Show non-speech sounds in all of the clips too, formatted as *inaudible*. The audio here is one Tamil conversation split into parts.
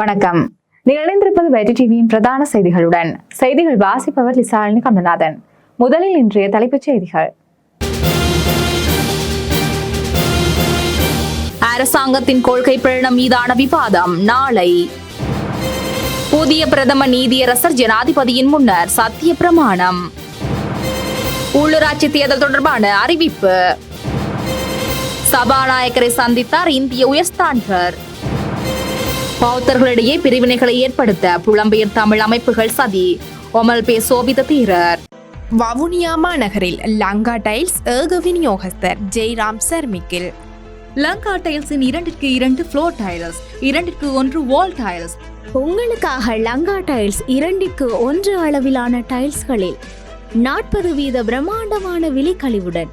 வணக்கம். நீங்கள் இணைந்திருப்பது வெற்றி டிவியின் பிரதான செய்திகளுடன். செய்திகள் வாசிப்பவர் லிசாலினி கமலநாதன். முதலில் இன்றைய தலைப்புச் செய்திகள். அரசாங்கத்தின் கொள்கை பிரகடனம் மீதான விவாதம் நாளை. புதிய பிரதம நீதியரசர் ஜனாதிபதியின் முன்னர் சத்திய பிரமாணம். உள்ளூராட்சி தேர்தல் தொடர்பான அறிவிப்பு. சபாநாயகரை சந்தித்தார் இந்திய உயர்ஸ்தானிகர் பௌத்தர்களிடையே பிரிவினைகளை ஏற்படுத்த புலம்பெயர் தமிழ் அமைப்புகள் சதி. ஒமல் பே சோபித தீரர். வவுனியா மாநகரில் லங்கா டைல்ஸ் ஏக விநியோகஸ்தர் ஜெய்ராம் சர்மிக்கில். லங்கா டைல்ஸின் இரண்டிற்கு இரண்டு ஃப்ளோர் டைல்ஸ் இரண்டிற்கு ஒன்று வால் டைல்ஸ். உங்களுக்காக லங்கா டைல்ஸ் இரண்டிற்கு ஒன்று அளவிலான டைல்ஸ்களில் நாற்பது வீத பிரம்மாண்டமான விலைக்கழிவுடன்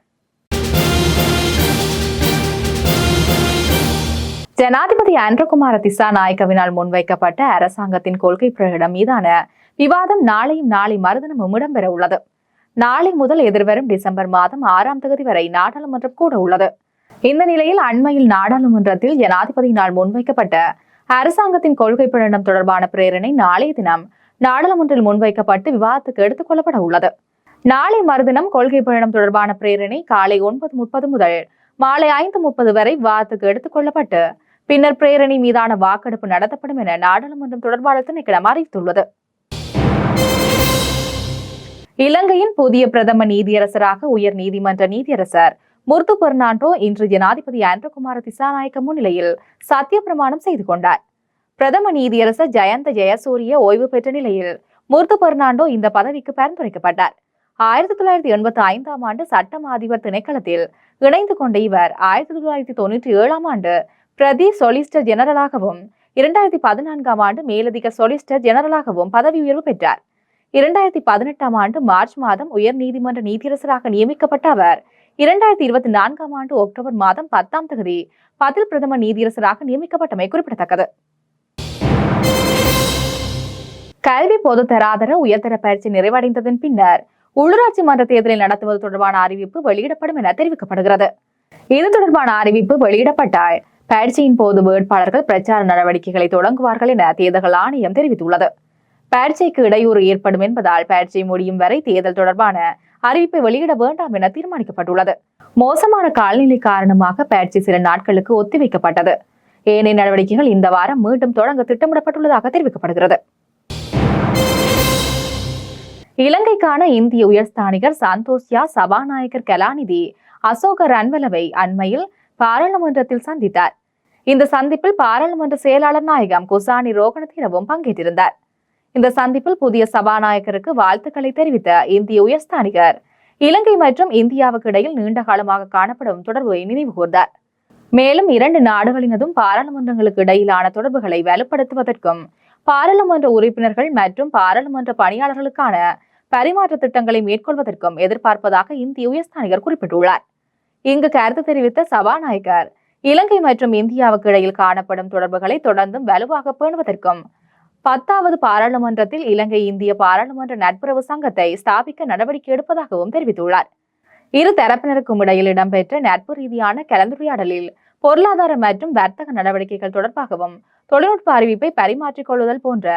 ஜனாதிபதி அன்றகுமார திசாநாயக்கவினால் முன்வைக்கப்பட்ட அரசாங்கத்தின் கொள்கை பிரகடம் மீதான விவாதம் நாளையும் நாளை மறுதினமும் இடம்பெற உள்ளது. நாளை முதல் எதிர்வரும் டிசம்பர் மாதம் ஆறாம் தேதி வரை நாடாளுமன்றம் கூட உள்ளது. இந்த நிலையில் அண்மையில் நாடாளுமன்றத்தில் ஜனாதிபதியினால் முன்வைக்கப்பட்ட அரசாங்கத்தின் கொள்கை பிரகடனம் தொடர்பான பிரேரணை நாளைய தினம் நாடாளுமன்றில் முன்வைக்கப்பட்டு விவாதத்துக்கு எடுத்துக் கொள்ளப்பட உள்ளது. நாளை மறுதினம் கொள்கை பிரகடனம் தொடர்பான பிரேரணை காலை ஒன்பது முப்பது முதல் மாலை ஐந்து முப்பது வரை விவாதத்துக்கு எடுத்துக் கொள்ளப்பட்டு பின்னர் பிரேரணி மீதான வாக்கெடுப்பு நடத்தப்படும் என நாடாளுமன்றம் தொடர்பாளர் திணைக்களம் அறிவித்துள்ளது. இலங்கையின் புதிய பிரதம நீதியரசராக உயர் நீதிமன்ற நீதியரசர் முர்து பெர்னாண்டோ இன்று ஜனாதிபதி ஆண்ட்ரகுமார திசாநாயக்க முன்னிலையில் சத்தியப்பிரமாணம் செய்து கொண்டார். பிரதம நீதியரசர் ஜயந்த ஜெயசூரிய ஓய்வு பெற்ற நிலையில் முர்து பெர்னாண்டோ இந்த பதவிக்கு பரிந்துரைக்கப்பட்டார். ஆயிரத்தி தொள்ளாயிரத்தி எண்பத்தி ஐந்தாம் ஆண்டு சட்டம் அதிபர் திணைக்களத்தில் இணைந்து கொண்ட இவர் ஆயிரத்தி தொள்ளாயிரத்தி தொண்ணூற்றி ஏழாம் ஆண்டு பிரதி சொலிசிட்டர் ஜெனரலாகவும் இரண்டாயிரத்தி பதினான்காம் ஆண்டு மேலதிக சொலிசிட்டர் ஜெனரலாகவும் பதவி உயர்வு பெற்றார். இரண்டாயிரத்தி பதினெட்டாம் ஆண்டு மார்ச் மாதம் உயர் நீதிமன்ற நீதியரசராக நியமிக்கப்பட்ட அவர் இரண்டாயிரத்தி இருபத்தி நான்காம் ஆண்டு அக்டோபர் மாதம் பத்தாம் தேதி பதில் பிரதம நீதியரசராக நியமிக்கப்பட்டமை குறிப்பிடத்தக்கது. கல்வி பொது தராதர உயர்தர பயிற்சி நிறைவடைந்ததன் பின்னர் உள்ளூராட்சி மன்ற தேர்தலை நடத்துவது தொடர்பான அறிவிப்பு வெளியிடப்படும் என தெரிவிக்கப்படுகிறது. இது தொடர்பான அறிவிப்பு வெளியிடப்பட்டால் பயிற்சியின் போது வேட்பாளர்கள் பிரச்சார நடவடிக்கைகளை தொடங்குவார்கள் என தேர்தல் ஆணையம் தெரிவித்துள்ளது. பயிற்சிக்கு இடையூறு ஏற்படும் என்பதால் பயிற்சி முடியும் வரை தேர்தல் தொடர்பான அறிவிப்பை வெளியிட வேண்டாம் என தீர்மானிக்கப்பட்டுள்ளது. மோசமான காலநிலை காரணமாக பயிற்சி சில நாட்களுக்கு ஒத்திவைக்கப்பட்டது. ஏனைய நடவடிக்கைகள் இந்த வாரம் மீண்டும் தொடங்க திட்டமிடப்பட்டுள்ளதாக தெரிவிக்கப்படுகிறது. இலங்கைக்கான இந்திய உயர்ஸ்தானிகர் சந்தோஷ்யா சபாநாயகர் கலாநிதி அசோக ரன்வலவை அண்மையில் பாராளுமன்றத்தில் சந்தித்தார். இந்த சந்திப்பில் பாராளுமன்ற செயலாளர் நாயகம் குசானி ரோகணதீரவும் பங்கேற்றிருந்தார். இந்த சந்திப்பில் புதிய சபாநாயகருக்கு வாழ்த்துக்களை தெரிவித்த இந்திய உயர்ஸ்தானிகர் இலங்கை மற்றும் இந்தியாவுக்கு இடையில் நீண்ட காலமாக காணப்படும் தொடர்பை நினைவு கூர்ந்தார். மேலும் இரண்டு நாடுகளினதும் பாராளுமன்றங்களுக்கு இடையிலான தொடர்புகளை வலுப்படுத்துவதற்கும் பாராளுமன்ற உறுப்பினர்கள் மற்றும் பாராளுமன்ற பணியாளர்களுக்கான பரிமாற்ற திட்டங்களை மேற்கொள்வதற்கும் எதிர்பார்ப்பதாக இந்திய உயர்ஸ்தானிகர் குறிப்பிட்டுள்ளார். இங்கு கருத்து தெரிவித்த சபாநாயகர் இலங்கை மற்றும் இந்தியாவுக்கு இடையில் காணப்படும் தொடர்புகளை தொடர்ந்தும் வலுவாக பேணுவதற்கும் பத்தாவது பாராளுமன்றத்தில் இலங்கை இந்திய பாராளுமன்ற நட்புறவு சங்கத்தை ஸ்தாபிக்க நடவடிக்கை எடுப்பதாகவும் தெரிவித்துள்ளார். இரு தரப்பினருக்கும் இடையில் இடம்பெற்ற நட்பு ரீதியான கலந்துரையாடலில் பொருளாதார மற்றும் வர்த்தக நடவடிக்கைகள் தொடர்பாகவும் தொழில்நுட்ப அறிவிப்பை பரிமாற்றிக் கொள்ளுதல் போன்ற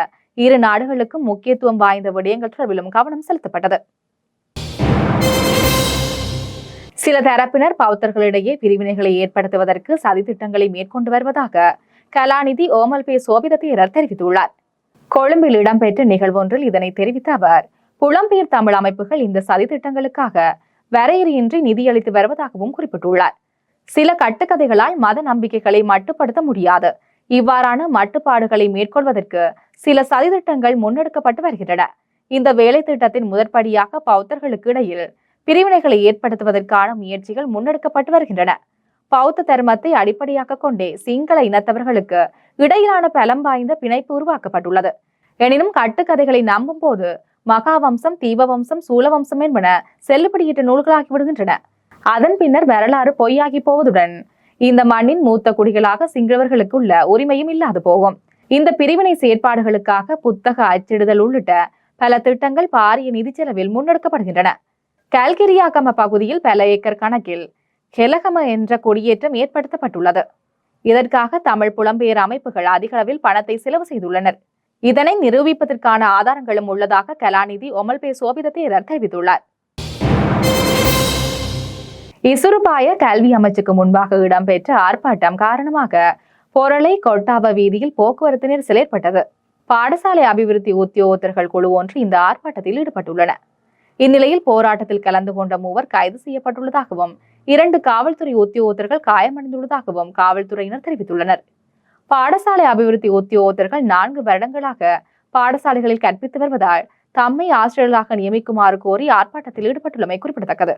இரு நாடுகளுக்கும் முக்கியத்துவம் வாய்ந்த விடயங்கள் தொடர்பிலும் கவனம் செலுத்தப்பட்டது. சில தரப்பினர் பௌத்தர்களிடையே பிரிவினைகளை ஏற்படுத்துவதற்கு சதித்திட்டங்களை மேற்கொண்டு வருவதாக கலாநிதி ஓமல் பே சோபிதத்தீரர் தெரிவித்துள்ளார். கொழும்பில் இடம்பெற்ற நிகழ்வொன்றில் இதனை தெரிவித்த அவர் புலம்பெயர் தமிழ் அமைப்புகள் இந்த சதித்திட்டங்களுக்காக வரையறையின்றி நிதியளித்து வருவதாகவும் குறிப்பிட்டுள்ளார். சில கட்டுக்கதைகளால் மத நம்பிக்கைகளை மட்டுப்படுத்த முடியாது. இவ்வாறான மட்டுப்பாடுகளை மேற்கொள்வதற்கு சில சதித்திட்டங்கள் முன்னெடுக்கப்பட்டு வருகின்றன. இந்த வேலை திட்டத்தின் முதற்படியாக பௌத்தர்களுக்கு இடையில் பிரிவினைகளை ஏற்படுத்துவதற்கான முயற்சிகள் முன்னெடுக்கப்பட்டு வருகின்றன. பௌத்த தர்மத்தை அடிப்படையாக கொண்டே சிங்கள இனத்தவர்களுக்கு இடையிலான பலம் வாய்ந்த பிணைப்பு உருவாக்கப்பட்டுள்ளது. எனினும் கட்டுக்கதைகளை நம்பும் போது மகாவம்சம் தீபவம்சம் சூலவம்சம் என்பன செல்லுபடியிட்ட நூல்களாகி விடுகின்றன. அதன் பின்னர் வரலாறு பொய்யாகி போவதுடன் இந்த மண்ணின் மூத்த குடிகளாக சிங்களவர்களுக்கு உள்ள உரிமையும் இல்லாது போகும். இந்த பிரிவினை செயற்பாடுகளுக்காக புத்தக அச்சிடுதல் உள்ளிட்ட பல திட்டங்கள் பாரிய நிதி செலவில் முன்னெடுக்கப்படுகின்றன. கல்கிரியாகம பகுதியில் பல ஏக்கர் கணக்கில் கெலகம என்ற கொடியேற்றம் ஏற்படுத்தப்பட்டுள்ளது. இதற்காக தமிழ் புலம்பெயர் அமைப்புகள் அதிக அளவில் பணத்தை செலவு செய்துள்ளனர். இதனை நிரூபிப்பதற்கான ஆதாரங்களும் உள்ளதாக கலாநிதி ஒமல்பே சோபித தேரர் தெரிவித்துள்ளார். இசுருபாய கல்வி அமைச்சுக்கு முன்பாக இடம்பெற்ற ஆர்ப்பாட்டம் காரணமாக பொருளை கொட்டாவ வீதியில் போக்குவரத்து நெரிசல் ஏற்பட்டது பாடசாலை அபிவிருத்தி உத்தியோகத்தர்கள் குழு ஒன்று இந்த ஆர்ப்பாட்டத்தில் ஈடுபட்டுள்ளன. இந்நிலையில் போராட்டத்தில் கலந்து கொண்ட மூவர் கைது செய்யப்பட்டுள்ளதாகவும் இரண்டு காவல்துறை உத்தியோகத்தர்கள் காயமடைந்துள்ளதாகவும் காவல்துறையினர் தெரிவித்துள்ளனர். பாடசாலை அபிவிருத்தி உத்தியோகத்தர்கள் நான்கு வருடங்களாக பாடசாலைகளில் கற்பித்து வருவதால் தம்மை ஆசிரியர்களாக நியமிக்குமாறு கோரி ஆர்ப்பாட்டத்தில் ஈடுபட்டுள்ளமை குறிப்பிடத்தக்கது.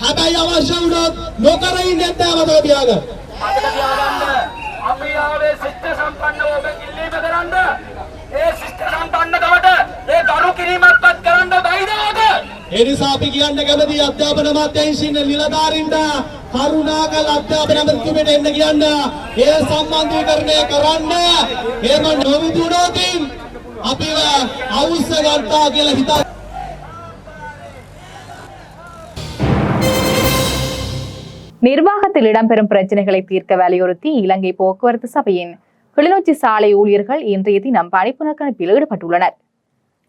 හැබැයි අවශ්‍ය වුණොත් නොකර ඉන්න ඇත්තාවතක තියාගන්න. මතක තියාගන්න අපි ආවේ ශිෂ්ට සම්පන්නව ඔබ ඉල්ලීම කරන්න ඒ ශිෂ්ට සම්පන්නකමට ඒ ගරු කිරීමක්වත් කරන්න බැයිද ඔබ ඒ නිසා අපි කියන්න කැමති අධ්‍යාපන අමාත්‍යාංශින් නිලධාරීන්ට කරුණාකර අධ්‍යාපන අමාත්‍යාංශයට එන්න කියන්න. ඒ සම්බන්ධීකරණය කරන්න. එහෙම නොවිදුනොත් අපිව අවුස්ස ගන්නවා කියලා හිතා நிர்வாகத்தில் இடம்பெறும் பிரச்சனைகளை தீர்க்க வலியுறுத்தி இலங்கை போக்குவரத்து சபையின் கிளிநொச்சி சாலை ஊழியர்கள் இன்றைய தினம் பணிப்புறக்கணிப்பில் ஈடுபட்டுள்ளனர்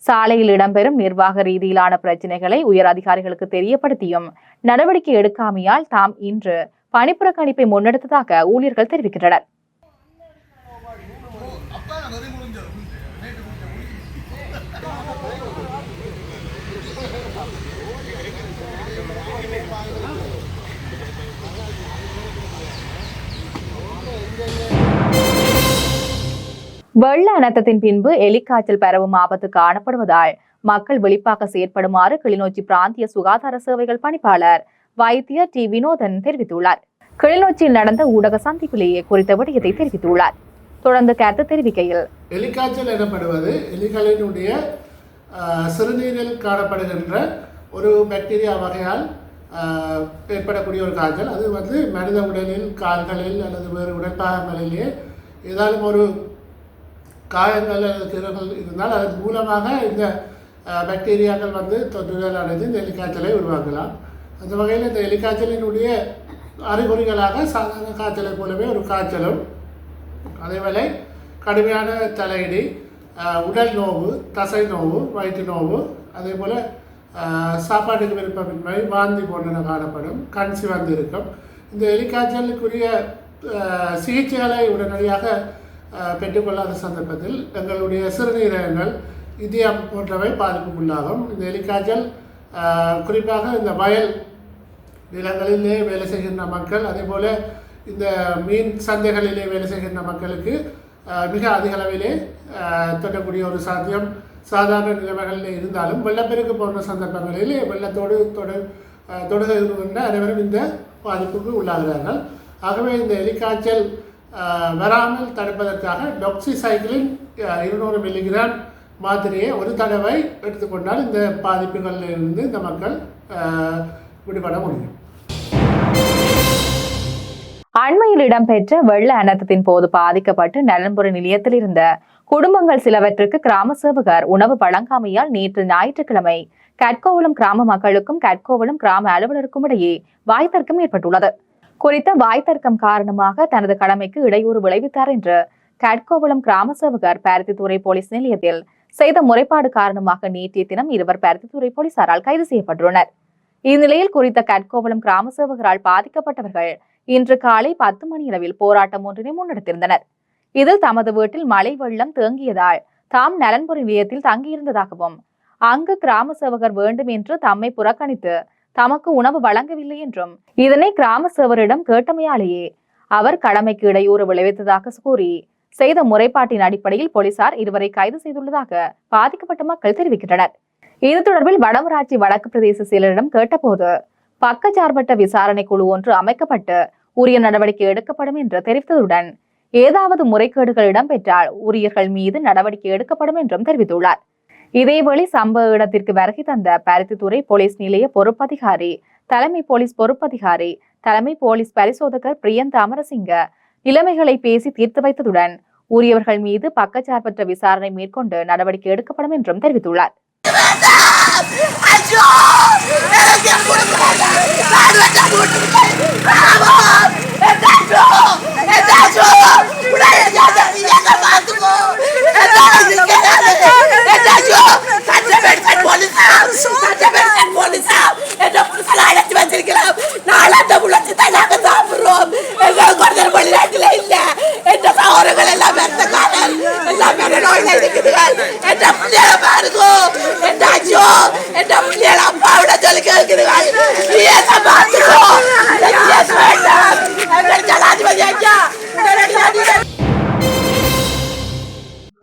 சாலையில் இடம்பெறும் நிர்வாக ரீதியிலான பிரச்சனைகளை உயர் அதிகாரிகளுக்கு தெரியப்படுத்தியும் நடவடிக்கை எடுக்காமையால் தாம் இன்று பணிப்புறக்கணிப்பை முன்னெடுத்ததாக ஊழியர்கள் தெரிவிக்கின்றனர். *laughs* வெள்ள அனர்த்தத்தின் பின்பு எலிக்காய்ச்சல் பரவும் ஆபத்து காணப்படுவதால் மக்கள் வெளிப்பாக செயற்படுமாறு கிளிநொச்சி பிராந்திய சுகாதார சேவைகள் பணிப்பாளர் வைத்தியர் டி. வினோதன் தெரிவித்துள்ளார். கிளிநொச்சியில் நடந்த ஊடக சந்திப்பிலேயே குறித்த விடயத்தை தெரிவித்துள்ளார். தொடர்ந்து கருத்து தெரிவிக்கையில் எலிக்காய்ச்சல் எனப்படுவது எலிகளினுடைய சிறுநீரில் காணப்படுகின்ற ஒரு பாக்டீரியா வகையால் ஏற்படக்கூடிய ஒரு காய்ச்சல். அது வந்து மனித உடலில் கால்களில் அல்லது வேறு உடற்பாகங்களிலே ஏதாலும் ஒரு காயங்கள் அல்லது இருந்தால் அதன் மூலமாக இந்த பாக்டீரியாக்கள் வந்து தொற்றுதல் அடைந்து இந்த எலிக்காய்ச்சலை உருவாக்கலாம். அந்த வகையில் இந்த எலிக்காய்ச்சலினுடைய அறிகுறிகளாக சாதாரண காய்ச்சலை போலவே ஒரு காய்ச்சலும் அதேவேளை கடுமையான தலையிடி உடல் நோவு தசை நோவு வயிற்று நோவு அதே போல் சாப்பாட்டுக்கு விருப்பமின்மை வாந்தி போன்றன காணப்படும் கண் சிவந்து இருக்கும் இந்த எலிக்காய்ச்சலுக்குரிய சிகிச்சைகளை உடனடியாக பெற்றுக்கொள்ளாத சந்தர்ப்பத்தில் எங்களுடைய சிறுநீரகங்கள் இதயம் போன்றவை பாதிப்புக்குள்ளாகும். இந்த எலிக்காய்ச்சல் குறிப்பாக இந்த வயல் நிலங்களிலே வேலை செய்கின்ற மக்கள் அதே போல் இந்த மீன் சந்தைகளிலே வேலை செய்கின்ற மக்களுக்கு மிக அதிக அளவிலே தொட்டக்கூடிய ஒரு சாத்தியம். சாதாரண நிலைமைகளில் இருந்தாலும் வெள்ளப்பெருக்கு போன்ற சந்தர்ப்பங்களில் வெள்ளத்தோடு தொடு அஹ், தொடுகின்ற அனைவரும் இந்த பாதிப்புக்கு உள்ளாகிறார்கள். ஆகவே இந்த எலிக்காய்ச்சல் வராமல் தடுப்பதற்காக டாக்ஸிசைக்கிளின் இருநூறு மில்லிகிராம் மாத்திரையை ஒரு தடவை எடுத்துக்கொண்டால் இந்த பாதிப்புகளிலிருந்து இந்த மக்கள் விடுபட முடியும். அண்மையில் இடம்பெற்ற வெள்ள அனர்த்தத்தின் போது பாதிக்கப்பட்டு நலன்புரி நிலையத்தில் இருந்த குடும்பங்கள் சிலவற்றுக்கு கிராம சேவகர் உணவு வழங்காமையால் நேற்று ஞாயிற்றுக்கிழமை கட்கோவளம் கிராம மக்களுக்கும் கட்கோவளம் கிராம அலுவலருக்கும் இடையே வாய்த்தர்க்கம் ஏற்பட்டுள்ளது. குறித்த வாய்த்தர்க்கம் காரணமாக தனது கடமைக்கு இடையூறு விளைவித்தார் என்று கட்கோவளம் கிராம சேவகர் பருத்தித்துறை போலீஸ் நிலையத்தில் செய்த முறைப்பாடு காரணமாக நேற்றைய தினம் இருவர் பருத்தித்துறை போலீசாரால் கைது செய்யப்பட்டுள்ளனர். இந்நிலையில் குறித்த கட்கோவளம் கிராம சேவகரால் பாதிக்கப்பட்டவர்கள் இன்று காலை பத்து மணியளவில் போராட்டம் ஒன்றினை முன்னெடுத்திருந்தனர். இதில் தமது வீட்டில் மழை வெள்ளம் தேங்கியதால் தாம் நலன்புரி நிலையத்தில் தங்கியிருந்ததாகவும் அங்கு கிராம சேவகர் வேண்டும் என்று தம்மை புறக்கணித்து தமக்கு உணவு வழங்கவில்லை என்றும் இதனை கிராம சேவரிடம் கேட்டமையாலேயே அவர் கடமைக்கு இடையூறு விளைவித்ததாக கூறி செய்த முறைப்பாட்டின் அடிப்படையில் போலீசார் இருவரை கைது செய்துள்ளதாக பாதிக்கப்பட்ட மக்கள் தெரிவிக்கின்றனர். இது தொடர்பில் வடமராட்சி வடக்கு பிரதேச செயலரிடம் கேட்டபோது பக்கச்சார்பற்ற விசாரணை குழு ஒன்று அமைக்கப்பட்டு உரிய நடவடிக்கை எடுக்கப்படும் என்று தெரிவித்ததுடன் ஏதாவது முறைகேடுகள் இடம்பெற்றால் உரியர்கள் மீது நடவடிக்கை எடுக்கப்படும் என்றும் தெரிவித்துள்ளார். இதேவேளை சம்பவ இடத்திற்கு வருகை தந்த பருத்தித்துறை போலீஸ் நிலைய பொறுப்பதிகாரி தலைமை போலீஸ் பொறுப்பதிகாரி தலைமை போலீஸ் பரிசோதகர் பிரியந்த் அமரசிங்க நிலைமைகளை பேசி தீர்த்து வைத்ததுடன் உரியவர்கள் மீது பக்கச்சார்பற்ற விசாரணை மேற்கொண்டு நடவடிக்கை எடுக்கப்படும் என்றும் தெரிவித்துள்ளார்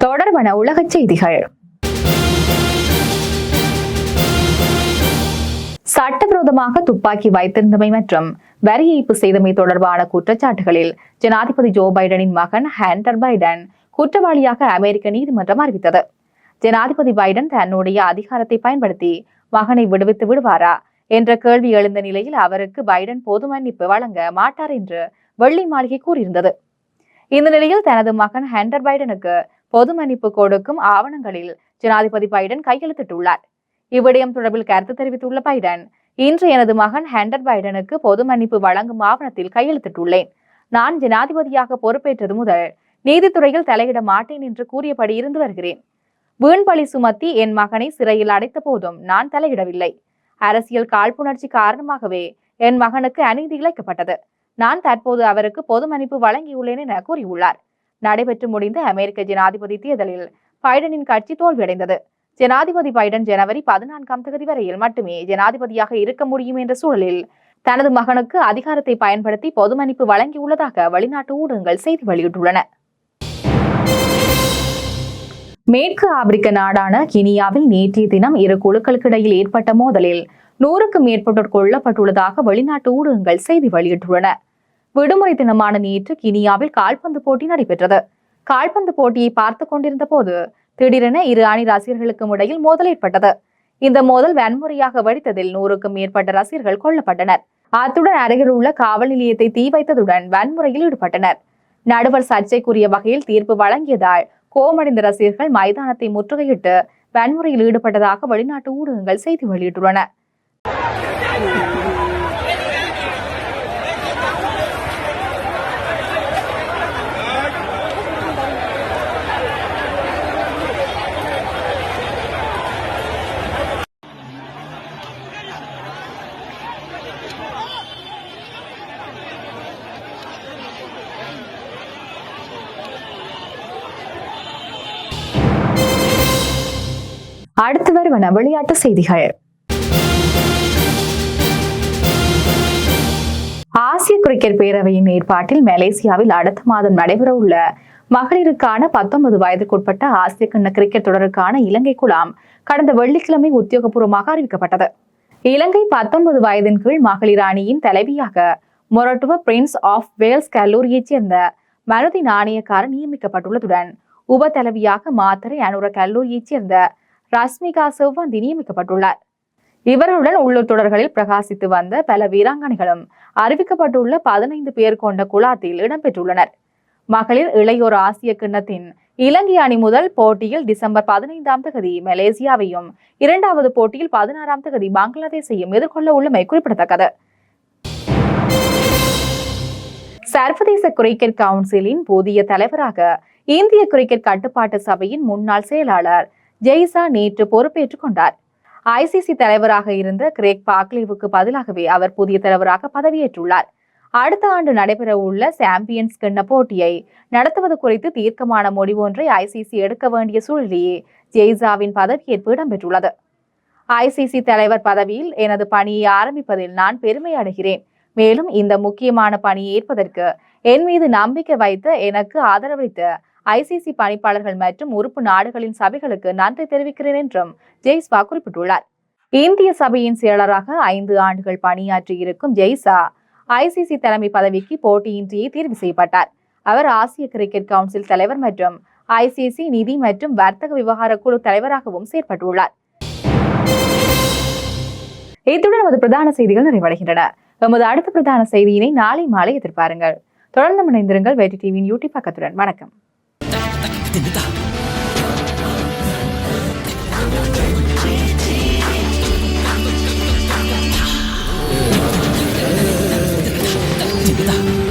தொடர்பான உலகச் செய்திகள் சட்டவிரோதமாக துப்பாக்கி வைத்திருந்தமை மற்றும் வரி ஏய்ப்பு செய்தமை தொடர்பான குற்றச்சாட்டுகளில் ஜனாதிபதி ஜோ பைடனின் மகன் ஹேண்டர் பைடன் குற்றவாளியாக அமெரிக்க நீதிமன்றம் அறிவித்தது ஜனாதிபதி பைடன் தன்னுடைய அதிகாரத்தை பயன்படுத்தி மகனை விடுவித்து விடுவாரா என்ற கேள்வி எழுந்த நிலையில் அவருக்கு பைடன் பொது மன்னிப்பு வழங்க மாட்டார் என்று வெள்ளி மாளிகை கூறியிருந்தது. இந்த நிலையில் தனது மகன் ஹேண்டர் பைடனுக்கு பொது மன்னிப்பு கொடுக்கும் ஆவணங்களில் ஜனாதிபதி பைடன் கையெழுத்திட்டுள்ளார். இவ்விடயம் தொடர்பில் கருத்து தெரிவித்துள்ள பைடன் இன்று எனது மகன் ஹேண்டர் பைடனுக்கு பொது மன்னிப்பு வழங்கும் ஆவணத்தில் கையெழுத்திட்டுள்ளேன். நான் ஜனாதிபதியாக பொறுப்பேற்றது முதல் நீதித்துறையில் தலையிட மாட்டேன் என்று கூறியபடி இருந்து வருகிறேன். வீண்பழி சுமத்தி என் மகனை சிறையில் அடைத்த போதும் நான் தலையிடவில்லை. அரசியல் காழ்ப்புணர்ச்சி காரணமாகவே என் மகனுக்கு அநீதி இழைக்கப்பட்டது. நான் தற்போது அவருக்கு பொது மன்னிப்பு வழங்கியுள்ளேன் என கூறியுள்ளார். நடைபெற்று முடிந்த அமெரிக்க ஜனாதிபதி தேர்தலில் பைடனின் கட்சி தோல்வியடைந்தது. ஜனாதிபதி பைடன் ஜனவரி பதினான்காம் தேதி வரையில் மட்டுமே ஜனாதிபதியாக இருக்க முடியும் என்ற சூழலில் தனது மகனுக்கு அதிகாரத்தை பயன்படுத்தி பொது மன்னிப்பு வழங்கியுள்ளதாக வெளிநாட்டு ஊடகங்கள் செய்தி வெளியிட்டுள்ளன. மேற்கு ஆப்பிரிக்க நாடான கினியாவில் நேற்றைய தினம் இரு குழுக்களுக்கு இடையில் ஏற்பட்ட மோதலில் நூறுக்கும் மேற்பட்டோர் கொல்லப்பட்டுள்ளதாக வெளிநாட்டு ஊடகங்கள் செய்தி வெளியிட்டுள்ளன. விடுமுறை தினமான நேற்று கினியாவில் கால்பந்து போட்டி நடைபெற்றது. கால்பந்து போட்டியை பார்த்து கொண்டிருந்த போது திடீரென இரு அணி ரசிகர்களுக்கும் இடையில் மோதல் ஏற்பட்டது. இந்த மோதல் வன்முறையாக வெடித்ததில் நூறுக்கும் மேற்பட்ட ரசிகர்கள் கொல்லப்பட்டனர். அத்துடன் அருகில் உள்ள காவல் நிலையத்தை தீ வைத்ததுடன் வன்முறையில் ஈடுபட்டனர். நடுவர் சர்ச்சைக்குரிய வகையில் தீர்ப்பு வழங்கியதால் கோமடைந்த ரசிகர்கள் மைதானத்தை முற்றுகையிட்டு வன்முறையில் ஈடுபட்டதாக வெளிநாட்டு ஊடகங்கள் செய்தி வெளியிட்டுள்ளன. வருவன விளையாட்டு செய்திகள். ஆசிய கிரிக்கெட் பேரவையின் ஏற்பாட்டில் மலேசியாவில் அடுத்த மாதம் நடைபெறவுள்ள மகளிருக்கான பத்தொன்பது வயதுக்குட்பட்ட ஆசிய கிண்ண கிரிக்கெட் தொடருக்கான இலங்கை குழாம் கடந்த வெள்ளிக்கிழமை உத்தியோகபூர்வமாக அறிவிக்கப்பட்டது. இலங்கை பத்தொன்பது வயதின் கீழ் மகளிர் அணியின் தலைவியாக மொரட்டுவ பிரின்ஸ் ஆஃப் வேல்ஸ் கல்லூரியைச் சேர்ந்த மருதி நாணயக்காரர் நியமிக்கப்பட்டுள்ளதுடன் உப தலைவியாக மாத்தரை அனுர கல்லூரியைச் சேர்ந்த ரஷ்மிகா செவ்வந்தி நியமிக்கப்பட்டுள்ளார். இவர்களுடன் உள்ளூர் தொடர்களில் பிரகாசித்து வந்த பல வீராங்கனைகளும் அறிவிக்கப்பட்டுள்ள பதினைந்து பேர் கொண்ட குழாத்தில் இடம்பெற்றுள்ளனர். மகளிர் இளையோர் ஆசிய கிண்ணத்தின் இலங்கை அணி முதல் போட்டியில் டிசம்பர் பதினைந்தாம் தேதி மலேசியாவையும் இரண்டாவது போட்டியில் பதினாறாம் தேதி பங்களாதேஷையும் எதிர்கொள்ள உள்ளமை குறிப்பிடத்தக்கது. சர்வதேச கிரிக்கெட் கவுன்சிலின் புதிய தலைவராக இந்திய கிரிக்கெட் கட்டுப்பாட்டு சபையின் முன்னாள் செயலாளர் ஜெய்சா நேற்று பொறுப்பேற்றுக் கொண்டார். ஐசிசி தலைவராக இருந்த கிரேக் பாக்லேவுக்கு பதிலாகவே அவர் புதிய தலைவராக பதவியேற்றுள்ளார். அடுத்த ஆண்டு நடைபெறவுள்ள சாம்பியன்ஸ் கிண்ண போட்டியை நடத்துவது குறித்து தீர்க்கமான முடிவு ஒன்றை ஐசிசி எடுக்க வேண்டிய சூழலிலேயே ஜெய்சாவின் பதவியேற்பு இடம்பெற்றுள்ளது. ஐசிசி தலைவர் பதவியில் எனது பணியை ஆரம்பிப்பதில் நான் பெருமை அடைகிறேன். மேலும் இந்த முக்கியமான பணியை ஏற்பதற்கு என் மீது நம்பிக்கை வைத்து எனக்கு ஆதரவளித்த ஐசிசி பணிப்பாளர்கள் மற்றும் உறுப்பு நாடுகளின் சபைகளுக்கு நன்றி தெரிவிக்கிறேன் என்றும் ஜெய்ஸ்வா குறிப்பிட்டுள்ளார். இந்திய சபையின் செயலராக ஐந்து ஆண்டுகள் பணியாற்றி இருக்கும் ஜெய்சா ஐசிசி தலைமை பதவிக்கு போட்டியின்றியே தேர்வு செய்யப்பட்டார். அவர் ஆசிய கிரிக்கெட் கவுன்சில் தலைவர் மற்றும் ஐசிசி நிதி மற்றும் வர்த்தக விவகார குழு தலைவராகவும் செயற்பட்டுள்ளார். இத்துடன் நமது பிரதான செய்திகள் நிறைவடைகின்றன. எமது அடுத்த பிரதான செய்தியினை நாளை மாலை எதிர்பாருங்கள். தொடர்ந்து இணைந்திருங்கள். வெற்றி டிவியின் யூடியூப் பக்கத்துடன். வணக்கம். 딱 그때 늦다. 다.